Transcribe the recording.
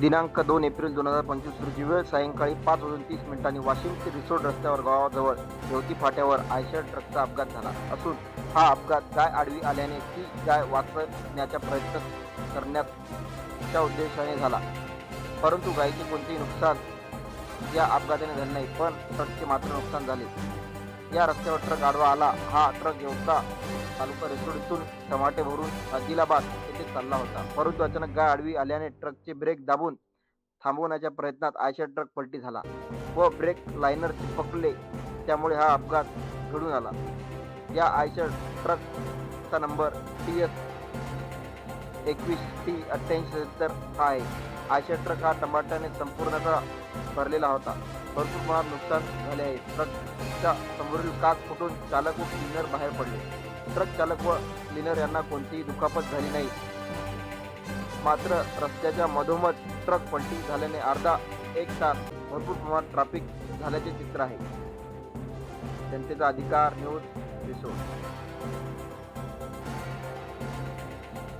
दिनांक दोन एप्रिल दोन हजार पंचवीस रोजी वेळ सायंकाळी पाच वाजून तीस मिनिटांनी वाशिम ते रिसोड रस्त्यावर गावाजवळ येवती फाट्यावर आयशर ट्रकचा अपघात झाला. असून हा अपघात गाय आडवी आल्याने ती गाय वाचवण्याचा प्रयत्न करण्याच्या उद्देशाने झाला. परंतु गायीचे कोणतेही नुकसान या अपघाताने झाले नाही पण ट्रकचे मात्र नुकसान झाले. या रस्त्यावर ट्रक आडवा आला. हा ट्रक येऊनचा तालुका रेसोडीतून टमाटे भरून आदिलाबाद येथे चालला होता. परंतु अचानक गाय आडवी आल्याने ट्रकचे ब्रेक दाबून थांबवण्याच्या प्रयत्नात आयशर ट्रक पलटी झाला व ब्रेक लायनर चिपकले त्यामुळे हा अपघात घडून आला. या आयशर ट्रकचा नंबर टी एस एकवीस टी अठ्ठ्याऐंशी सत्तर हा आहे. आयशर ट्रक हा टमाट्याने संपूर्णतः भरलेला होता. भरपूर प्रमाणात नुकसान झाले आहे. ट्रकच्या समोरील काक फुटून चालक व क्लिनर बाहेर पडले. ट्रक चालक व क्लिनर यांना कोणतीही दुखापत झाली नाही. मात्र रस्त्याच्या मधोमध ट्रक पलटी झाल्याने अर्धा एक तास भरपूर प्रमाणात ट्रॅफिक झाल्याचे चित्र आहे. जनतेचा अधिकार न्यूज रिसोड